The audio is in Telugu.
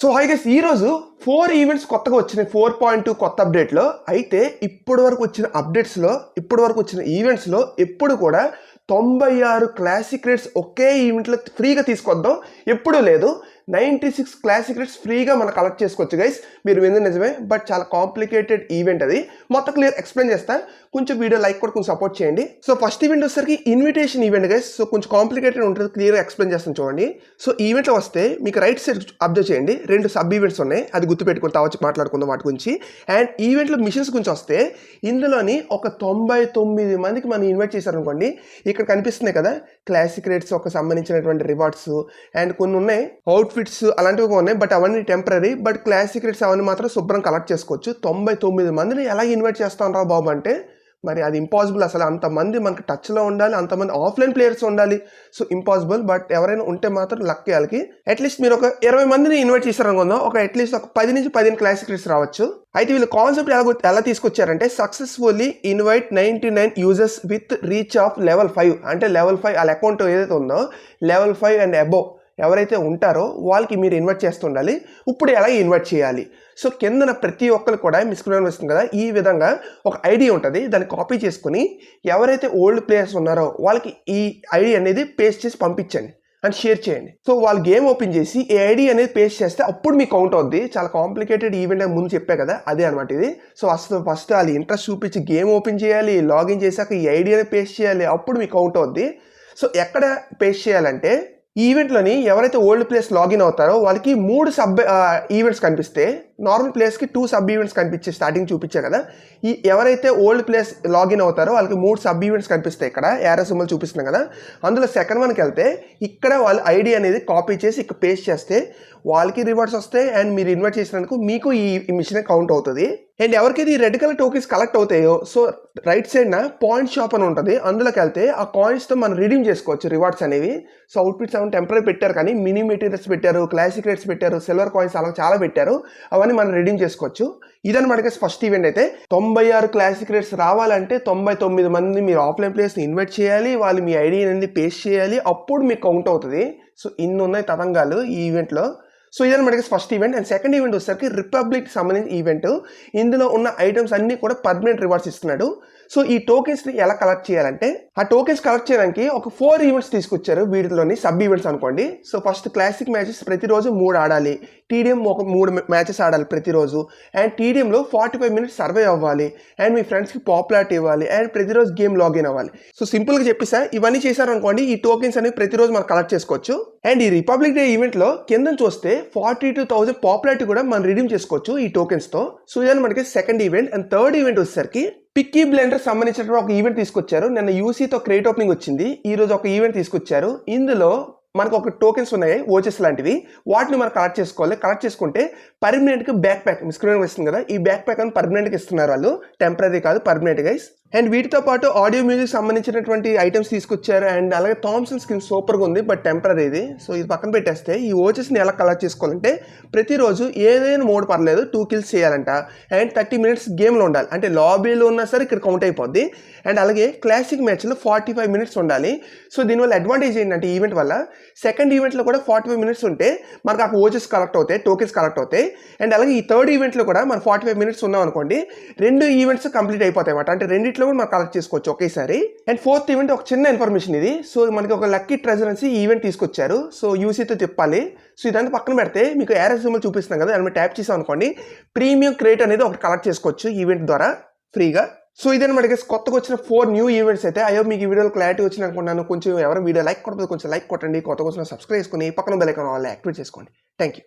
సో హై గైస్ ఈరోజు ఫోర్ ఈవెంట్స్ కొత్తగా వచ్చినాయి. ఫోర్ పాయింట్ టూ కొత్త అప్డేట్లో అయితే ఇప్పటి వరకు వచ్చిన అప్డేట్స్లో ఇప్పటి వరకు వచ్చిన ఈవెంట్స్లో ఎప్పుడు కూడా తొంభై ఆరు క్లాసిక్ రేట్స్ ఒకే ఈవెంట్లో ఫ్రీగా తీసుకొద్దాం. ఎప్పుడూ లేదు. నైంటీ సిక్స్ క్లాసిక్ రేట్స్ ఫ్రీగా మనం కలెక్ట్ చేసుకోవచ్చు గైస్ మీరు వింది నిజమే బట్ చాలా కాంప్లికేటెడ్ ఈవెంట్ అది. మొత్తం క్లియర్ ఎక్స్ప్లెయిన్ చేస్తా. కొంచెం వీడియో లైక్ కూడా కొంచెం సపోర్ట్ చేయండి. సో ఫస్ట్ ఈవెంట్ వచ్చేసరికి ఇన్విటేషన్ ఈవెంట్ గైస్ సో కొంచెం కాంప్లికేటెడ్ ఉంటుంది క్లియర్గా ఎక్స్ప్లెయిన్ చేస్తాను చూడండి. సో ఈవెంట్లో వస్తే మీకు రైట్ సైడ్ అబ్జర్వ్ చేయండి. రెండు సబ్ ఈవెంట్స్ ఉన్నాయి. అది గుర్తుపెట్టుకుని తావచ్చు మాట్లాడుకుందాం వాటి గురించి. అండ్ ఈవెంట్లో మిషన్స్ గురించి వస్తే ఇందులోని ఒక తొంభై తొమ్మిది మందికి మనం ఇన్వైట్ చేశారనుకోండి ఇక్కడ కనిపిస్తున్నాయి కదా క్లాసిక్ రేట్స్ ఒక సంబంధించినటువంటి రివార్డ్స్ అండ్ కొన్ని ఉన్నాయి అవుట్ ఫిట్స్ అలాంటివి ఉన్నాయి బట్ అవన్నీ టెంపరీ బట్ క్లాస్ సీక్రెట్స్ అవన్నీ మాత్రం శుభ్రం కలెక్ట్ చేసుకోవచ్చు. తొంభై తొమ్మిది మందిని ఎలా ఇన్వైట్ చేస్తాం రా బాబు అంటే మరి అది ఇంపాసిబుల్ అసలు. అంతమంది మనకి టచ్లో ఉండాలి అంతమంది ఆఫ్లైన్ ప్లేయర్స్ ఉండాలి. సో ఇంపాసిబుల్ బట్ ఎవరైనా ఉంటే మాత్రం లక్ వాళ్ళకి అట్లీస్ట్ మీరు ఒక ఇరవై మందిని ఇన్వైట్ చేశారనుకుందాం ఒక అట్లీస్ట్ ఒక పది నుంచి పదిహేను క్లాసిక్ రేట్స్ రావచ్చు. అయితే వీళ్ళు కాన్సెప్ట్ ఎలా ఎలా తీసుకొచ్చారంటే successfully invite ninety nine users with reach of level five అంటే లెవెల్ ఫైవ్ వాళ్ళ అకౌంట్ ఏదైతే ఉందో లెవెల్ ఫైవ్ అండ్ అబోవ్ ఎవరైతే ఉంటారో వాళ్ళకి మీరు ఇన్వైట్ చేస్తుండాలి. ఇప్పుడు ఎలా ఇన్వైట్ చేయాలి. సో కిందన ప్రతి ఒక్కరు కూడా మిస్క్రీన్ వస్తుంది కదా ఈ విధంగా ఒక ఐడి ఉంటుంది. దాన్ని కాపీ చేసుకుని ఎవరైతే ఓల్డ్ ప్లేయర్స్ ఉన్నారో వాళ్ళకి ఈ ఐడి అనేది పేస్ట్ చేసి పంపించండి అండ్ షేర్ చేయండి. సో వాళ్ళు గేమ్ ఓపెన్ చేసి ఈ ఐడి అనేది పేస్ట్ చేస్తే అప్పుడు మీకు కౌంట్ అవుద్ది. చాలా కాంప్లికేటెడ్ ఈవెంట్ అని ముందు చెప్పే కదా అదే అనమాట ఇది. సో అసలు ఫస్ట్ వాళ్ళు ఇంట్రెస్ట్ చూపించి గేమ్ ఓపెన్ చేయాలి లాగిన్ చేశాక ఈ ఐడి అనేది పేస్ట్ చేయాలి అప్పుడు మీకు కౌంట్ అవుద్ది. సో ఎక్కడ పేస్ట్ చేయాలంటే ఈవెంట్లోని ఎవరైతే ఓల్డ్ ప్లేస్ లాగిన్ అవుతారో వాళ్ళకి మూడు సబ్ ఈవెంట్స్ కనిపిస్తే నార్మల్ ప్లేస్కి టూ సబ్ ఈవెంట్స్ కనిపించే స్టార్టింగ్ చూపించే కదా. ఈ ఎవరైతే ఓల్డ్ ప్లేస్ లాగిన్ అవుతారో వాళ్ళకి మూడు సబ్ ఈవెంట్స్ కనిపిస్తాయి ఇక్కడ. ఏరో సింబల్ చూపిస్తున్నాం కదా. అందులో సెకండ్ వన్కి వెళ్తే ఇక్కడ వాళ్ళ ఐడి అనేది కాపీ చేసి ఇక్కడ పేస్ట్ చేస్తే వాళ్ళకి రివార్డ్స్ వస్తాయి అండ్ మీరు ఇన్వైట్ చేసినందుకు మీకు ఈ మిషన్ కౌంట్ అవుతుంది. అండ్ ఎవరికైతే ఈ రెడ్ కలర్ టోకీస్ కలెక్ట్ అవుతాయో సో రైట్ సైడ్ నా పాయింట్ షాప్ అని ఉంటుంది. అందులోకి వెళ్తే ఆ కాయిన్స్తో మనం రిడీమ్ చేసుకోవచ్చు రివార్డ్స్ అనేవి. సో అవుట్ఫిట్స్ ఏమైనా టెంపరీ పెట్టారు కానీ మినీ మెటీరియల్స్ పెట్టారు క్లాసిక్ రేట్స్ పెట్టారు సిల్వర్ కాయిన్స్ అలా చాలా పెట్టారు. అవన్నీ మనం రెడీమ్ చేసుకోవచ్చు. ఇదనమాట ఫస్ట్ ఈవెంట్ అయితే తొంభై ఆరు క్లాసిక్ రేట్స్ రావాలంటే తొంభై తొమ్మిది మంది మీరు ఆఫ్లైన్ ప్లేయర్స్ని ఇన్వైట్ చేయాలి వాళ్ళు మీ ఐడి అనేది పేస్ట్ చేయాలి అప్పుడు మీకు కౌంట్ అవుతుంది. సో ఇన్ని ఉన్నాయి తతంగాలు ఈ ఈవెంట్లో సో ఇదన్నమాట first event and second event వచ్చేసరికి రిపబ్లిక్ సంబంధించిన ఈవెంట్ ఇందులో ఉన్న ఐటమ్స్ అన్ని కూడా పర్మనెంట్ రివార్డ్స్ ఇస్తున్నాడు. సో ఈ టోకెన్స్ని ఎలా కలెక్ట్ చేయాలంటే ఆ టోకెన్స్ కలెక్ట్ చేయడానికి ఒక ఫోర్ ఈవెంట్స్ తీసుకొచ్చారు వీటిలోని సబ్ ఈవెంట్స్ అనుకోండి. సో ఫస్ట్ క్లాసిక్ మ్యాచెస్ ప్రతిరోజు మూడు ఆడాలి. టీడీఎం ఒక మూడు మ్యాచెస్ ఆడాలి ప్రతిరోజు. అండ్ టీడీఎంలో ఫార్టీ ఫైవ్ మినిట్స్ సర్వే అవ్వాలి. అండ్ మీ ఫ్రెండ్స్కి పాపులారిటీ ఇవ్వాలి. అండ్ ప్రతిరోజు గేమ్ లాగిన్ అవ్వాలి. సో సింపుల్గా చెప్పేసా ఇవన్నీ చేశారనుకోండి ఈ టోకెన్స్ అనేవి ప్రతిరోజు మనం కలెక్ట్ చేసుకోవచ్చు. అండ్ ఈ రిపబ్లిక్ డే ఈవెంట్లో కింద చూస్తే ఫార్టీ టూ థౌసండ్ పాపులారిటీ కూడా మనం రిడీమ్ చేసుకోవచ్చు ఈ టోకెన్స్తో సో ఇదని మనకి second event and third event వచ్చేసరికి పిక్కీ బ్లెండర్ సంబంధించినటువంటి ఒక ఈవెంట్ తీసుకొచ్చారు. నిన్న యూసీతో క్రేట్ ఓపెనింగ్ వచ్చింది. ఈ రోజు ఒక ఈవెంట్ తీసుకొచ్చారు. ఇందులో మనకు ఒక టోకెన్స్ ఉన్నాయి ఓచెస్ లాంటివి. వాటిని మనం కలెక్ట్ చేసుకోవాలి. కలెక్ట్ చేసుకుంటే పర్మనెంట్గా బ్యాక్ ప్యాక్ మిస్క్రీన్ వస్తుంది కదా ఈ బ్యాక్ ప్యాక్ అని పర్మనెంట్గా ఇస్తున్నారు వాళ్ళు. టెంపరీ కాదు పర్మనెంట్ గైస్ అండ్ వీటితో పాటు ఆడియో మ్యూజిక్ సంబంధించినటువంటి ఐటమ్స్ తీసుకొచ్చారు. అండ్ అలాగే థామ్సన్ స్కిన్ సూపర్గా ఉంది బట్ టెంపరీ ఇది. సో ఇది పక్కన పెట్టేస్తే ఈ ఓచెస్ని ఎలా కలెక్ట్ చేసుకోవాలంటే ప్రతిరోజు ఏదైనా మోడ్ పర్లేదు టూ కిల్స్ చేయాలంట. అండ్ థర్టీ మినిట్స్ గేమ్లో ఉండాలి. అంటే లాబీలో ఉన్నా సరే ఇక్కడ కౌంట్ అయిపోద్ది. అండ్ అలాగే క్లాసిక్ మ్యాచ్లో ఫార్టీ ఫైవ్ మినిట్స్ ఉండాలి. సో దీనివల్ల అడ్వాంటేజ్ ఏంటంటే ఈవెంట్ వల్ల సెకండ్ ఈవెంట్లో కూడా ఫార్టీ ఫైవ్ మినిట్స్ ఉంటే మనకు ఆ ఓచెస్ కలెక్ట్ అవుతాయి టోకెన్స్ కలెక్ట్ అవుతాయి. అండ్ అలాగే ఈ థర్డ్ ఈవెంట్లో కూడా మనం ఫార్టీ ఫైవ్ మినిట్స్ ఉన్నాం అనుకోండి రెండు ఈవెంట్స్ కంప్లీట్ అయిపోతాయి అన్నమాట. అంటే ఈవెంట్లో కూడా మనం కలెక్ట్ చేసుకోవచ్చు. ఒకేసారి. అండ్ ఫోర్త్ ఈవెంట్ ఒక చిన్న ఇన్ఫర్మేషన్ ఇది. సో మనకి ఒక లక్కీ ట్రెజర్ అనేసి ఈవెంట్ తీసుకొచ్చారు. సో యూసీతో చెప్పాలి. సో ఇదంతా పక్కన పెడితే మీకు ఏరస్ సింబల్ చూపిస్తున్నాం కదా. దాని మీద ట్యాప్ చేసాం అనుకోండి. ప్రీమియం క్రేట్ అనేది ఒకటి కలెక్ట్ చేసుకోవచ్చు ఈవెంట్ ద్వారా. ఫ్రీగా సో ఇదే మనకి కొత్తగా వచ్చిన ఫోర్ న్యూ ఈవెంట్స్ అయితే అయ్యో మీకు ఈ వీడియోలో క్లారిటీ వచ్చింది అనుకున్నాను కొంచెం ఎవరు వీడియో లైక్ కొట్టదు కొంచెం లైక్ కొట్టండి. కొత్తగా వచ్చిన సబ్స్క్రైబ్ చేసుకుని పక్కన బెల్ ఐకాన్ వాళ్ళు యాక్టివేట్ చేసుకోండి. Thank you